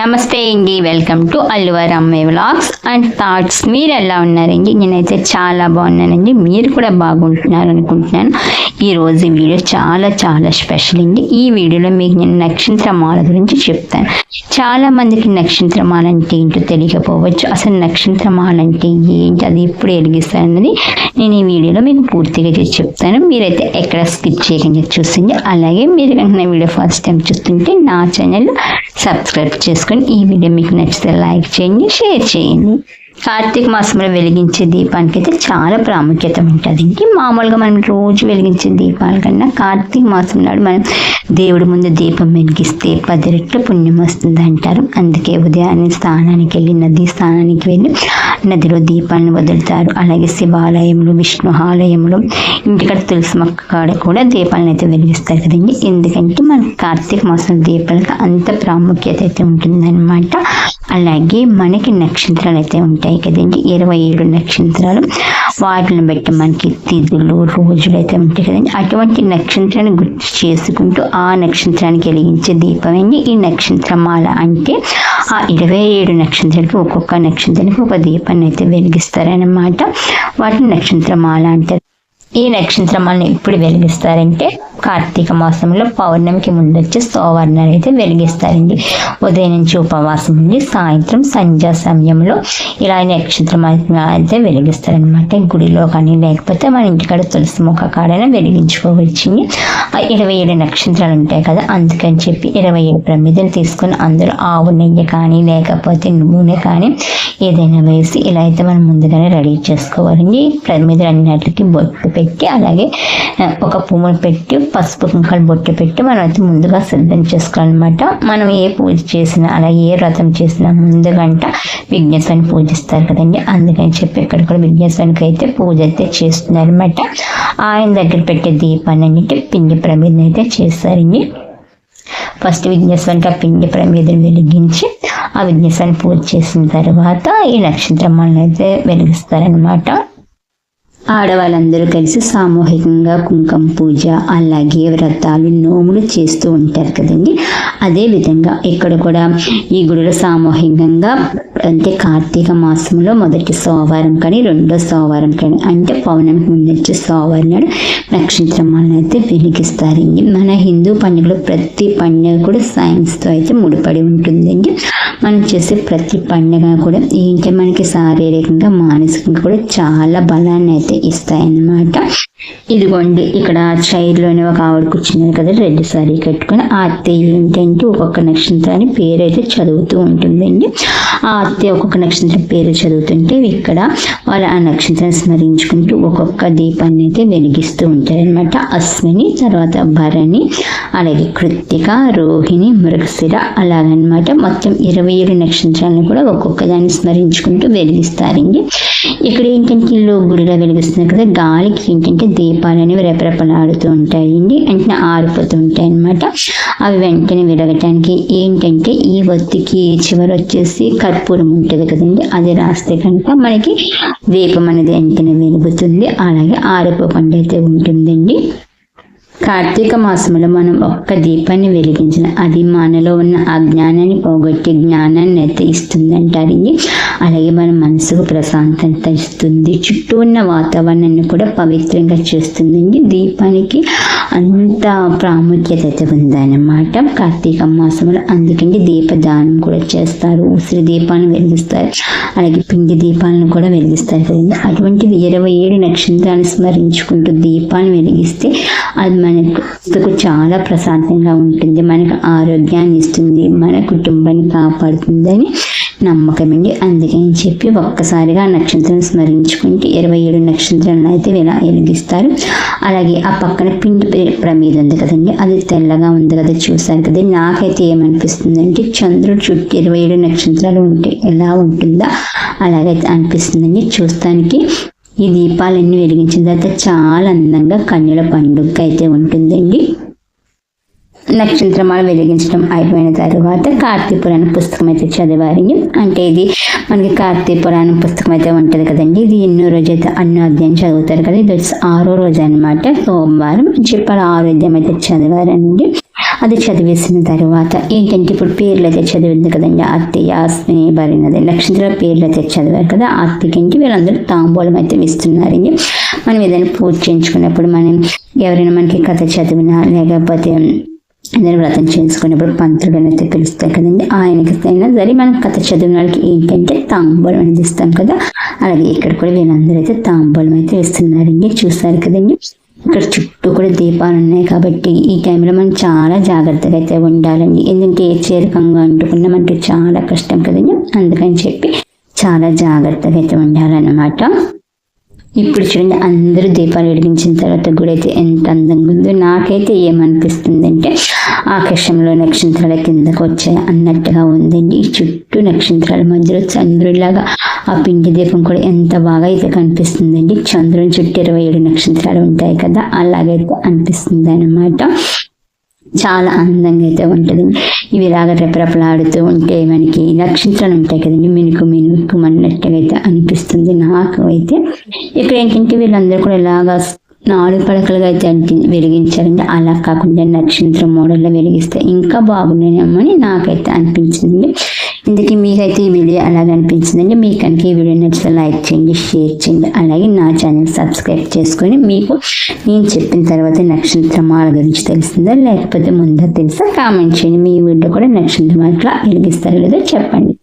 నమస్తే అండి welcome to అల్లువర్ అమ్మాయి వ్లాగ్స్ అండ్ థాట్స్. మీరు ఎలా ఉన్నారండి? నేనైతే చాలా బాగున్నానండి. మీరు కూడా బాగుంటున్నారు అనుకుంటున్నాను. ఈరోజు వీడియో చాలా చాలా స్పెషల్ అండి. ఈ వీడియోలో మీకు నేను నక్షత్రమాల గురించి చెప్తాను. చాలా మందికి నక్షత్రమాల అంటే ఏంటో తెలియకపోవచ్చు. అసలు నక్షత్రమాల అంటే ఏంటి? అది ఎప్పుడు వెలిగిస్తారన్నది నేను ఈ వీడియోలో మీకు పూర్తిగా చెప్తాను. మీరైతే ఎక్కడ స్కిప్ చేయకుండా చూస్తుంది అలాగే మీరు కనుక నా వీడియో ఫస్ట్ టైం చూస్తుంటే నా ఛానల్ సబ్స్క్రైబ్ చేసుకొని ఈ వీడియో మీకు నచ్చితే లైక్ చేయండి షేర్ చేయండి కార్తీక మాసంలో వెలిగించే దీపానికి అయితే చాలా ప్రాముఖ్యత ఉంటుంది. ఇంక మామూలుగా మనం రోజు వెలిగించే దీపాల కన్నా కార్తీక మాసం నాడు మనం దేవుడి ముందు దీపం వెలిగిస్తే పది రెట్లు పుణ్యం వస్తుంది అంటారు. అందుకే ఉదయాన్నే స్థానానికి వెళ్ళి నది స్థానానికి వెళ్ళి నదిలో దీపాలను వదులుతారు. అలాగే శివాలయంలో విష్ణు ఆలయంలో ఇంటికాడ తులసి మొక్క కాడ కూడా దీపాలను అయితే వెలిగిస్తారు కదండి. ఎందుకంటే మనకి కార్తీక మాసం దీపాలకు అంత ప్రాముఖ్యత అయితే ఉంటుందన్నమాట. అలాగే మనకి నక్షత్రాలు అయితే ఉంటాయి. కదండి. ఇరవై ఏడు నక్షత్రాలు. వాటిని బట్టి మనకి తిథులు రోజులు అయితే ఉంటాయి కదండి. అటువంటి నక్షత్రాన్ని గుర్తు చేసుకుంటూ ఆ నక్షత్రానికి వెలిగించే దీపం ఈ నక్షత్రమాల అంటే ఆ ఇరవై ఏడు నక్షత్రాలకి ఒక్కొక్క నక్షత్రానికి ఒక దీపాన్ని అయితే వెలిగిస్తారనమాట వాటిని నక్షత్రమాల అంటారు. ఈ నక్షత్రమాలను ఎప్పుడు వెలిగిస్తారంటే కార్తీక మాసంలో పౌర్ణమికి ముందు వచ్చి సోవర్ణాలు అయితే వెలిగిస్తారండి. ఉదయం నుంచి ఉపవాసం ఉండి సాయంత్రం సంధ్యా సమయంలో ఇలా నక్షత్రం అయితే వెలిగిస్తారనమాట గుడిలో కానీ లేకపోతే మన ఇంటికాడ తులసి మొక్క కాడైనా వెలిగించుకోవచ్చింది ఆ ఇరవై ఏడు నక్షత్రాలు ఉంటాయి కదా అందుకని చెప్పి ఇరవై ఏడు ప్రమిదలు తీసుకొని అందులో ఆవు నెయ్యి కానీ లేకపోతే నూనె కానీ ఏదైనా వేసి ఇలా అయితే మనం ముందుగానే రెడీ చేసుకోవాలండి. ప్రమిదలు అన్నిటికి బొట్టు పెట్టి అలాగే ఒక పువ్వును పెట్టి పసుపు కుంకాలు బొట్టు పెట్టి మనం అయితే ముందుగా సిద్ధం చేసుకోవాలన్నమాట. మనం ఏ పూజ చేసినా అలాగే ఏ వ్రతం చేసినా ముందుగంట విఘ్నేశ్వరిని పూజిస్తారు కదండి. అందుకని చెప్పి ఇక్కడ కూడా విఘ్నేశ్వరికి అయితే పూజ అయితే చేస్తున్నారు అనమాట ఆయన దగ్గర పెట్టే దీపాన్ని అన్నిటి పిండి ప్రమిదం అయితే చేస్తారండి. ఫస్ట్ విఘ్నేశ్వరికి ఆ పిండి ప్రమిదను వెలిగించి ఆ విఘ్నేశ్వరిని పూజ చేసిన తర్వాత ఈ నక్షత్రమాలను అయితే వెలిగిస్తారనమాట ఆడవాళ్ళందరూ కలిసి సామూహికంగా కుంకుమ పూజ అలాగే వ్రతాలు నోములు చేస్తూ ఉంటారు కదండి. అదే విధంగా ఇక్కడ కూడా ఈ గుడిలో సామూహికంగా అంటే కార్తీక మాసంలో మొదటి సోమవారం కానీ రెండో సోమవారం కానీ అంటే పౌర్ణమికి ముందు వచ్చే సోమవారం నాడు నక్షత్రమాలను అయితే వెలిగిస్తారండి. మన హిందూ పండుగలో ప్రతి పండుగ కూడా సైన్స్తో అయితే ముడిపడి ఉంటుందండి. మనం చేసే ప్రతి పండుగ కూడా ఏంటంటే మనకి శారీరకంగా మానసికంగా కూడా చాలా బలాన్ని అయితే ఇస్తాయన్నమాట. ఇదిగోండి ఇక్కడ చైర్లోనే ఒక ఆవిడ కూర్చున్నారు కదా రెడ్ సారీ కట్టుకొని. ఆ అత్తయ్య ఏంటంటే ఒక్కొక్క నక్షత్రాన్ని పేరు అయితే చదువుతూ ఉంటుందండి. ఆ అత్తయ్య ఒక్కొక్క నక్షత్రం పేరు చదువుతుంటే ఇక్కడ వాళ్ళు ఆ నక్షత్రం స్మరించుకుంటూ ఒక్కొక్క దీపాన్ని అయితే వెలిగిస్తూ ఉంటారనమాట అశ్విని తర్వాత భరణి అలాగే కృత్తిక రోహిణి మృగశిర అలాగనమాట మొత్తం ఇరవై ఏడు నక్షత్రాలను కూడా ఒక్కొక్క దాన్ని స్మరించుకుంటూ వెలిగిస్తారండి. ఇక్కడ ఏంటంటే ఇల్లు గుడిలో వెలిగిస్తున్నారు కదా గాలికి ఏంటంటే దీపాలు అనేవి రెపరెపలాడుతూ ఉంటాయండి వెంటనే ఆరిపోతూ ఉంటాయి అన్నమాట అవి వెంటనే వెలగటానికి ఏంటంటే ఈ ఒత్తికి చివరి వచ్చేసి కర్పూరం ఉంటుంది కదండి అది రాస్తే కనుక మనకి దీపం అనేది వెంటనే వెలుగుతుంది అలాగే ఆరిపోకుండా అయితే ఉంటుందండి. కార్తీక మాసంలో మనం ఒక్క దీపాన్ని వెలిగించిన అది మనలో ఉన్న అజ్ఞానాన్ని పోగొట్టి జ్ఞానాన్ని అయితే ఇస్తుందంటారండి అలాగే మన మనసుకు ప్రశాంతత ఇస్తుంది. చుట్టూ ఉన్న వాతావరణాన్ని కూడా పవిత్రంగా చేస్తుందండి దీపానికి అంత ప్రాముఖ్యత అయితే ఉందన్నమాట కార్తీక మాసంలో అందుకని దీపదానం కూడా చేస్తారు. ఉసిరి దీపాన్ని వెలిగిస్తారు. అలాగే పిండి దీపాలను కూడా వెలిగిస్తారు. కదండి అటువంటివి ఇరవై ఏడు నక్షత్రాలను స్మరించుకుంటూ దీపాన్ని వెలిగిస్తే అది మనకు చాలా ప్రశాంతంగా ఉంటుంది. మనకు ఆరోగ్యాన్ని ఇస్తుంది. మన కుటుంబాన్ని కాపాడుతుందని నమ్మకం అండి. అందుకని చెప్పి ఒక్కసారిగా ఆ నక్షత్రం స్మరించుకుంటే ఇరవై ఏడు నక్షత్రాలను అయితే ఇలా వెలిగిస్తారు. అలాగే ఆ పక్కన పిండి ప్రమీద ఉంది కదండి. అది తెల్లగా ఉంది కదా చూసాను కదా. నాకైతే ఏమనిపిస్తుంది అంటే చంద్రుడు చుట్టూ ఇరవై ఏడు నక్షత్రాలు ఉంటే ఎలా ఉంటుందా? అలాగైతే అనిపిస్తుందండి చూస్తానికి ఈ దీపాలన్నీ వెలిగించిన తర్వాత చాలా అందంగా కన్నుల పండుగ అయితే ఉంటుందండి. నక్షత్రమాల వెలిగించడం అయిపోయిన తర్వాత కార్తీక పురాణ పుస్తకం అయితే చదివారండి. అంటే ఇది మనకి కార్తీక పురాణ పుస్తకం అయితే ఉంటుంది కదండి. ఇది ఎన్నో రోజు అయితే అన్నో అధ్యాయం చదువుతారు కదా. ఇది వచ్చి ఆరో రోజు అనమాట సోమవారం చెప్పాలి ఆరో అధ్యాయం అయితే చదివారండి. అది చదివేసిన తర్వాత ఏంటంటే ఇప్పుడు పేర్లు అయితే చదివింది కదండి. అత్తయ్య అశ్విని భరినది నక్షత్రాల పేర్లు అయితే చదివారు కదా. అత్తయ్యకి వీళ్ళందరూ తాంబూలం అయితే ఇస్తున్నారండి. మనం ఏదైనా పూజ చేయించుకున్నప్పుడు మనం ఎవరైనా మనకి కథ చదివినా లేకపోతే ఏదైనా వ్రతం చేసుకున్నప్పుడు పంతులు అయితే పిలుస్తాయి కదండి. ఆయనకి అయినా సరే మనం కథ చదివిన వాళ్ళకి ఏంటంటే తాంబూలం అనేది ఇస్తాం కదా. అలాగే ఇక్కడ కూడా వీళ్ళందరూ అయితే తాంబూలం అయితే ఇస్తున్నారండి. చూసారు కదండి. ఇక్కడ చుట్టూ కూడా దీపాలు ఉన్నాయి కాబట్టి ఈ టైంలో మనం చాలా జాగ్రత్తగా అయితే ఉండాలండి. ఎందుకంటే ఏ చేరకంగా అంటుకున్న మనకి చాలా కష్టం కదండి. అందుకని చెప్పి చాలా జాగ్రత్తగా అయితే ఉండాలన్నమాట. ఇప్పుడు చూడండి అందరూ దీపాలు వెలిగించిన తర్వాత గుడి అయితే ఎంత అందంగా ఉందో. నాకైతే ఏమనిపిస్తుందంటే ఆకాశంలో నక్షత్రాల కిందకు వచ్చాయి అన్నట్టుగా ఉందండి. ఈ చుట్టూ నక్షత్రాల మధ్యలో చంద్రుడిలాగా ఆ పిండి దీపం కూడా ఎంత బాగా అయితే కనిపిస్తుందండి. చంద్రుని చుట్టూ ఇరవై ఏడు నక్షత్రాలు ఉంటాయి కదా అలాగైతే అనిపిస్తుంది అనమాట చాలా అందంగా అయితే ఉంటుంది. ఇవి ఇలాగ రెపరెపలాడుతూ ఉంటే మనకి నక్షత్రాలు ఉంటాయి కదండి. మినుకు మినుకు అన్నట్టుగా అయితే అనిపిస్తుంది నాకు అయితే. ఇక్కడ ఏంటంటే వీళ్ళందరూ కూడా ఇలాగా నాలుగు పడకలుగా అయితే అంటి వెలిగించారండి. అలా కాకుండా నక్షత్రం మోడల్లో వెలిగిస్తే ఇంకా బాగుండేనేమని నాకైతే అనిపించింది. ఇందుకే మీకైతే ఈ వీడియో అలాగే అనిపించిందండి మీకు కనుక ఈ వీడియో నచ్చితే లైక్ చేయండి షేర్ చేయండి అలాగే నా ఛానల్ సబ్స్క్రైబ్ చేసుకొని మీకు నేను చెప్పిన తర్వాత నక్షత్రమాల గురించి తెలిసిందా లేకపోతే ముందే తెలుసా కామెంట్ చేయండి. మీ వీడియో కూడా నక్షత్రమాల వెలిగిస్తారో లేదో చెప్పండి.